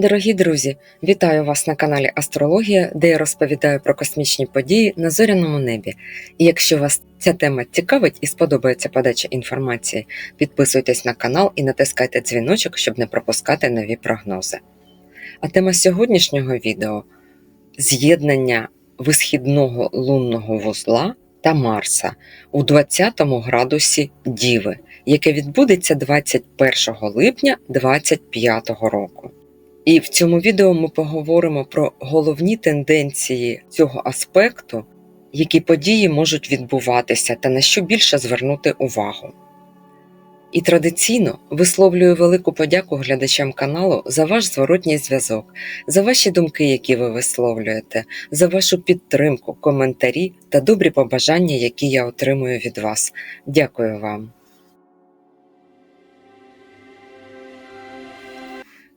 Дорогі друзі, вітаю вас на каналі Астрологія, де я розповідаю про космічні події на зоряному небі. І якщо вас ця тема цікавить і сподобається подача інформації, підписуйтесь на канал і натискайте дзвіночок, щоб не пропускати нові прогнози. А тема сьогоднішнього відео з'єднання висхідного лунного вузла та Марса у 20 градусі Діви, яке відбудеться 21 липня 2025 року. І в цьому відео ми поговоримо про головні тенденції цього аспекту, які події можуть відбуватися та на що більше звернути увагу. І традиційно висловлюю велику подяку глядачам каналу за ваш зворотній зв'язок, за ваші думки, які ви висловлюєте, за вашу підтримку, коментарі та добрі побажання, які я отримую від вас. Дякую вам.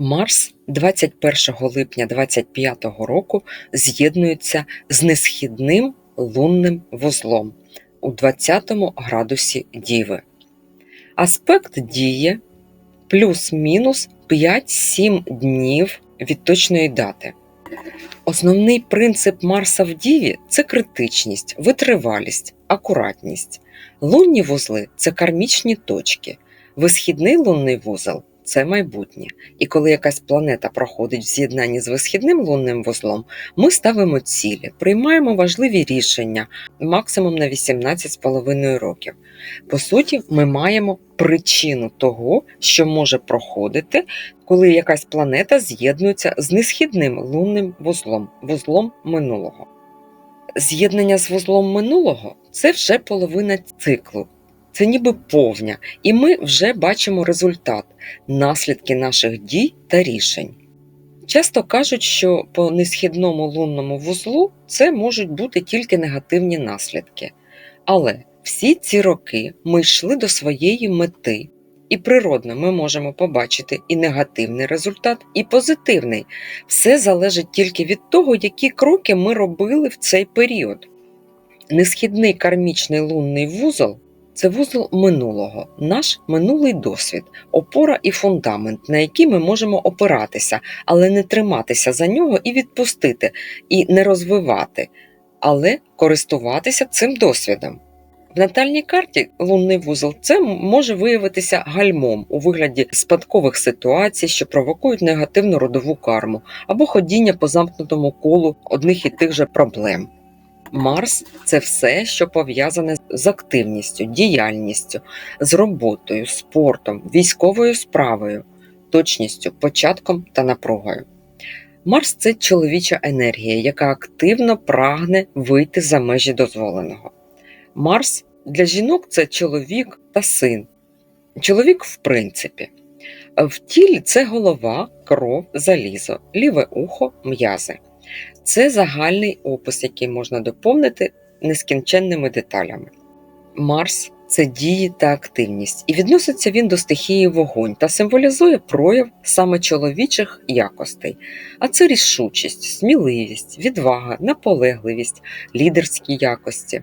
Марс 21 липня 2025 року з'єднується з несхідним лунним вузлом у 20 градусі Діви. Аспект діє плюс-мінус 5-7 днів від точної дати. Основний принцип Марса в Діві це критичність, витривалість, акуратність. Лунні вузли це кармічні точки. Висхідний лунний вузол це майбутнє. І коли якась планета проходить в з'єднанні з висхідним лунним вузлом, ми ставимо цілі, приймаємо важливі рішення максимум на 18,5 років. По суті, ми маємо причину того, що може проходити, коли якась планета з'єднується з несхідним лунним вузлом, вузлом минулого. З'єднання з вузлом минулого це вже половина циклу. Це ніби повня, і ми вже бачимо результат, наслідки наших дій та рішень. Часто кажуть, що по несхідному лунному вузлу це можуть бути тільки негативні наслідки. Але всі ці роки ми йшли до своєї мети, і природно ми можемо побачити і негативний результат, і позитивний. Все залежить тільки від того, які кроки ми робили в цей період. Несхідний кармічний лунний вузол це вузол минулого, наш минулий досвід, опора і фундамент, на який ми можемо опиратися, але не триматися за нього і відпустити, і не розвивати, але користуватися цим досвідом. В натальній карті лунний вузол це може виявитися гальмом у вигляді спадкових ситуацій, що провокують негативну родову карму, або ходіння по замкнутому колу одних і тих же проблем. Марс це все, що пов'язане з активністю, діяльністю, з роботою, спортом, військовою справою, точністю, початком та напругою. Марс це чоловіча енергія, яка активно прагне вийти за межі дозволеного. Марс для жінок це чоловік та син. Чоловік, в принципі, в тілі це голова, кров, залізо, ліве ухо, м'язи. Це загальний опис, який можна доповнити нескінченними деталями. Марс це дії та активність, і відноситься він до стихії вогонь та символізує прояв саме чоловічих якостей, а це рішучість, сміливість, відвага, наполегливість, лідерські якості.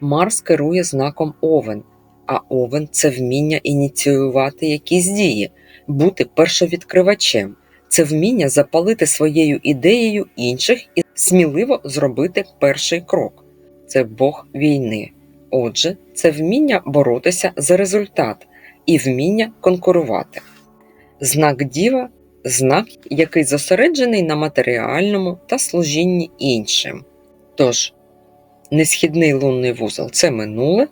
Марс керує знаком Овен, а Овен це вміння ініціювати якісь дії, бути першовідкривачем це вміння запалити своєю ідеєю інших і сміливо зробити перший крок. Це Бог війни. Отже, це вміння боротися за результат і вміння конкурувати. Знак діва знак, який зосереджений на матеріальному та служінні іншим. Тож, несхідний лунний вузол це минуле,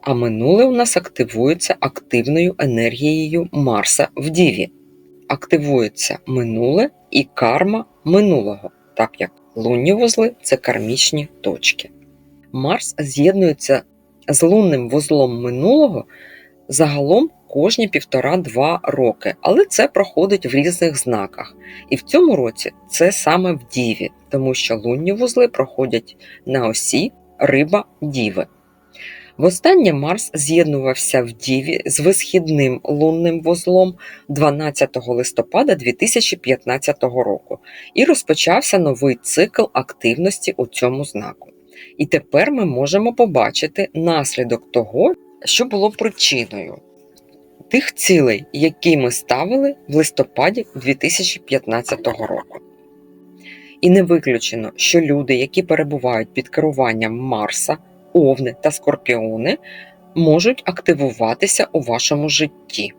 а минуле у нас активується активною енергією Марса в Діві активується минуле і карма минулого, так як лунні вузли це кармічні точки. Марс з'єднується з лунним вузлом минулого загалом кожні півтора-два роки, але це проходить в різних знаках. І в цьому році це саме в Діві, тому що лунні вузли проходять на осі риба Діви. Востаннє Марс з'єднувався в Діві з висхідним лунним вузлом 12 листопада 2015 року і розпочався новий цикл активності у цьому знаку. І тепер ми можемо побачити наслідок того, що було причиною. тих цілей, які ми ставили в листопаді 2015 року. І не виключено, що люди, які перебувають під керуванням Марса, Овни та Скорпіони, можуть активуватися у вашому житті.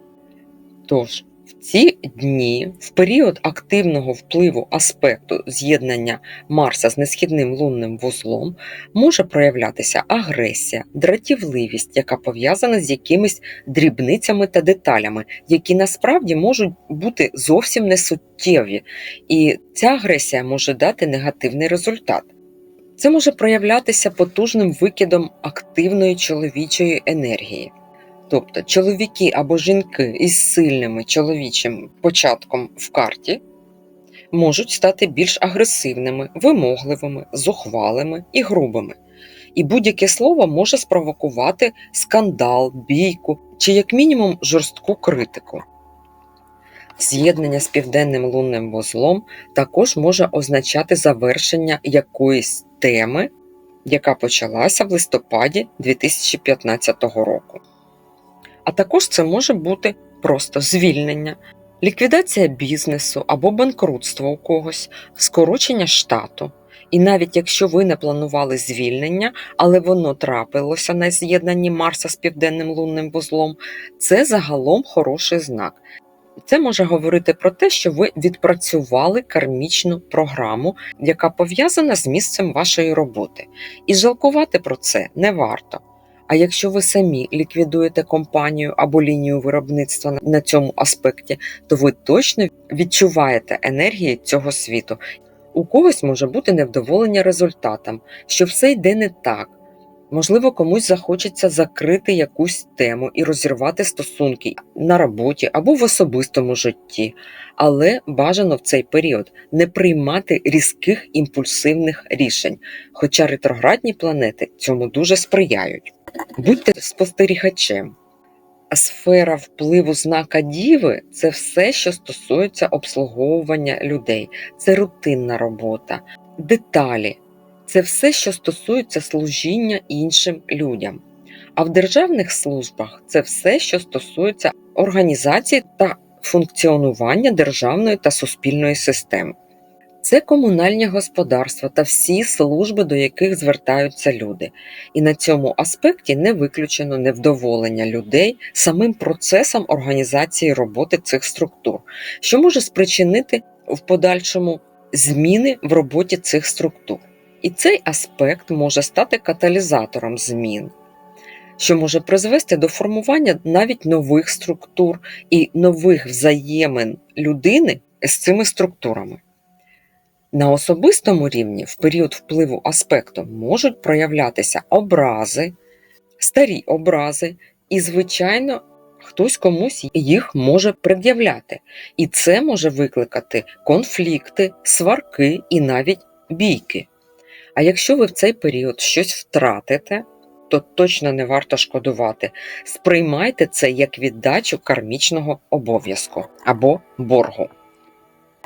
Тож, в ці дні, в період активного впливу аспекту з'єднання Марса з несхідним лунним вузлом, може проявлятися агресія, дратівливість, яка пов'язана з якимись дрібницями та деталями, які насправді можуть бути зовсім не суттєві, і ця агресія може дати негативний результат. Це може проявлятися потужним викидом активної чоловічої енергії. Тобто чоловіки або жінки із сильним чоловічим початком в карті можуть стати більш агресивними, вимогливими, зухвалими і грубими. І будь-яке слово може спровокувати скандал, бійку чи, як мінімум, жорстку критику. З'єднання з південним лунним вузлом також може означати завершення якоїсь теми, яка почалася в листопаді 2015 року. А також це може бути просто звільнення, ліквідація бізнесу або банкрутство у когось, скорочення штату. І навіть якщо ви не планували звільнення, але воно трапилося на з'єднанні Марса з південним лунним вузлом, це загалом хороший знак. Це може говорити про те, що ви відпрацювали кармічну програму, яка пов'язана з місцем вашої роботи. І жалкувати про це не варто. А якщо ви самі ліквідуєте компанію або лінію виробництва на цьому аспекті, то ви точно відчуваєте енергії цього світу. У когось може бути невдоволення результатом, що все йде не так. Можливо, комусь захочеться закрити якусь тему і розірвати стосунки на роботі або в особистому житті, але бажано в цей період не приймати різких імпульсивних рішень, хоча ретроградні планети цьому дуже сприяють. Будьте спостерігачем. Сфера впливу знака Діви це все, що стосується обслуговування людей, це рутинна робота, деталі, це все, що стосується служіння іншим людям. А в державних службах це все, що стосується організації та функціонування державної та суспільної системи. Це комунальні господарства та всі служби, до яких звертаються люди. І на цьому аспекті не виключено невдоволення людей самим процесом організації роботи цих структур, що може спричинити в подальшому зміни в роботі цих структур. І цей аспект може стати каталізатором змін, що може призвести до формування навіть нових структур і нових взаємин людини з цими структурами. На особистому рівні в період впливу аспекту можуть проявлятися образи, старі образи, і, звичайно, хтось комусь їх може пред'являти. І це може викликати конфлікти, сварки і навіть бійки. А якщо ви в цей період щось втратите, то точно не варто шкодувати. Сприймайте це як віддачу кармічного обов'язку або боргу.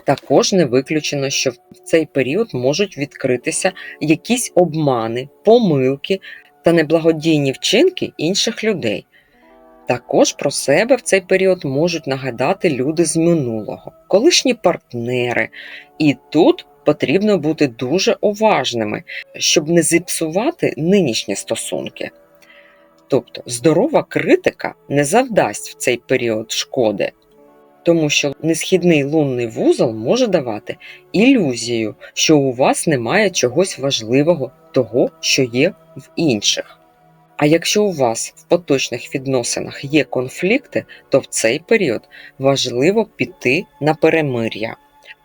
Також не виключено, що в цей період можуть відкритися якісь обмани, помилки та неблагодійні вчинки інших людей. Також про себе в цей період можуть нагадати люди з минулого, колишні партнери. І тут потрібно бути дуже уважними, щоб не зіпсувати нинішні стосунки. Тобто здорова критика не завдасть в цей період шкоди, тому що несхідний лунний вузол може давати ілюзію, що у вас немає чогось важливого того, що є в інших. А якщо у вас в поточних відносинах є конфлікти, то в цей період важливо піти на перемир'я,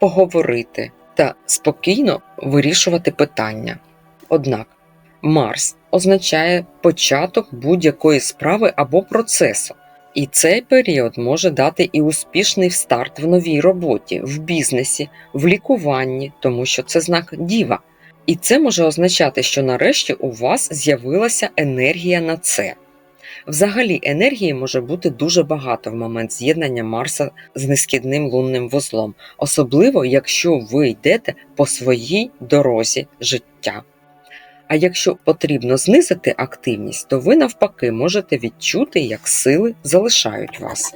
поговорити та спокійно вирішувати питання. Однак Марс означає початок будь-якої справи або процесу, і цей період може дати і успішний старт в новій роботі, в бізнесі, в лікуванні, тому що це знак діва. І це може означати, що нарешті у вас з'явилася енергія на це. Взагалі, енергії може бути дуже багато в момент з'єднання Марса з нескідним лунним вузлом, особливо якщо ви йдете по своїй дорозі життя. А якщо потрібно знизити активність, то ви навпаки можете відчути, як сили залишають вас.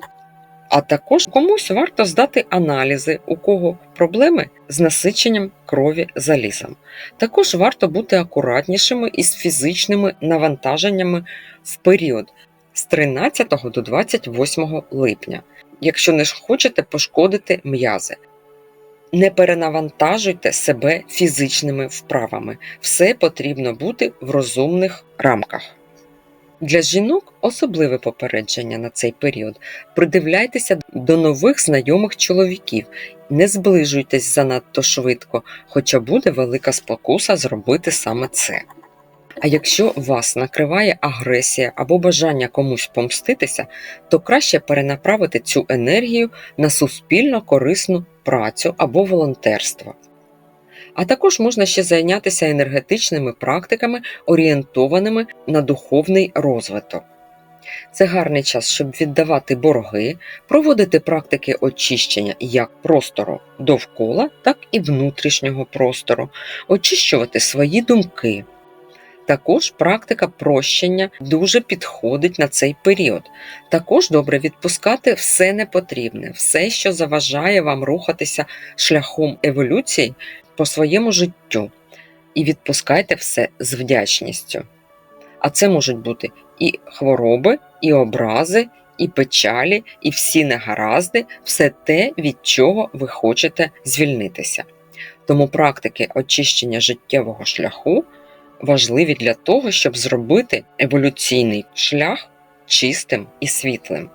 А також комусь варто здати аналізи, у кого проблеми з насиченням крові залізом. Також варто бути акуратнішими із фізичними навантаженнями в період з 13 до 28 липня, якщо не хочете пошкодити м'язи. Не перенавантажуйте себе фізичними вправами. Все потрібно бути в розумних рамках. Для жінок особливе попередження на цей період. Придивляйтеся до нових знайомих чоловіків, не зближуйтесь занадто швидко, хоча буде велика спокуса зробити саме це. А якщо вас накриває агресія або бажання комусь помститися, то краще перенаправити цю енергію на суспільно корисну працю або волонтерство. А також можна ще зайнятися енергетичними практиками, орієнтованими на духовний розвиток. Це гарний час, щоб віддавати борги, проводити практики очищення як простору довкола, так і внутрішнього простору, очищувати свої думки. Також практика прощення дуже підходить на цей період. Також добре відпускати все непотрібне, все, що заважає вам рухатися шляхом еволюції по своєму життю. І відпускайте все з вдячністю. А це можуть бути і хвороби, і образи, і печалі, і всі негаразди, все те, від чого ви хочете звільнитися. Тому практики очищення життєвого шляху важливі для того, щоб зробити еволюційний шлях чистим і світлим.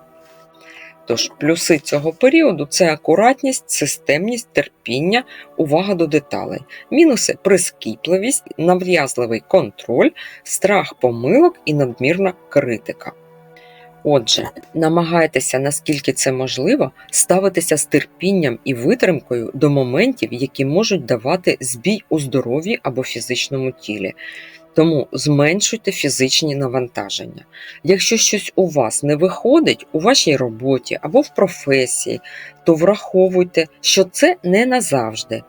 Тож плюси цього періоду це акуратність, системність, терпіння, увага до деталей, мінуси прискіпливість, нав'язливий контроль, страх помилок і надмірна критика. Отже, намагайтеся, наскільки це можливо, ставитися з терпінням і витримкою до моментів, які можуть давати збій у здоров'ї або фізичному тілі. Тому зменшуйте фізичні навантаження. Якщо щось у вас не виходить у вашій роботі або в професії, то враховуйте, що це не назавжди.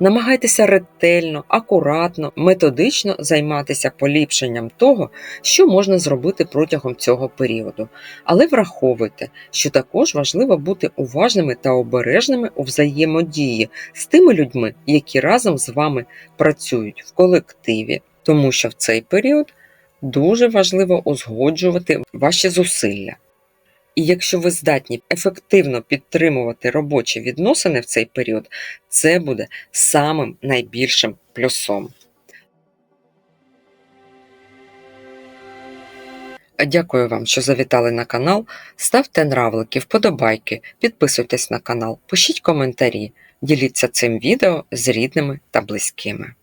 Намагайтеся ретельно, акуратно, методично займатися поліпшенням того, що можна зробити протягом цього періоду. Але враховуйте, що також важливо бути уважними та обережними у взаємодії з тими людьми, які разом з вами працюють в колективі, тому що в цей період дуже важливо узгоджувати ваші зусилля. І якщо ви здатні ефективно підтримувати робочі відносини в цей період, це буде самим найбільшим плюсом. Дякую вам, що завітали на канал. Ставте нравлики, вподобайки, підписуйтесь на канал, пишіть коментарі, діліться цим відео з рідними та близькими.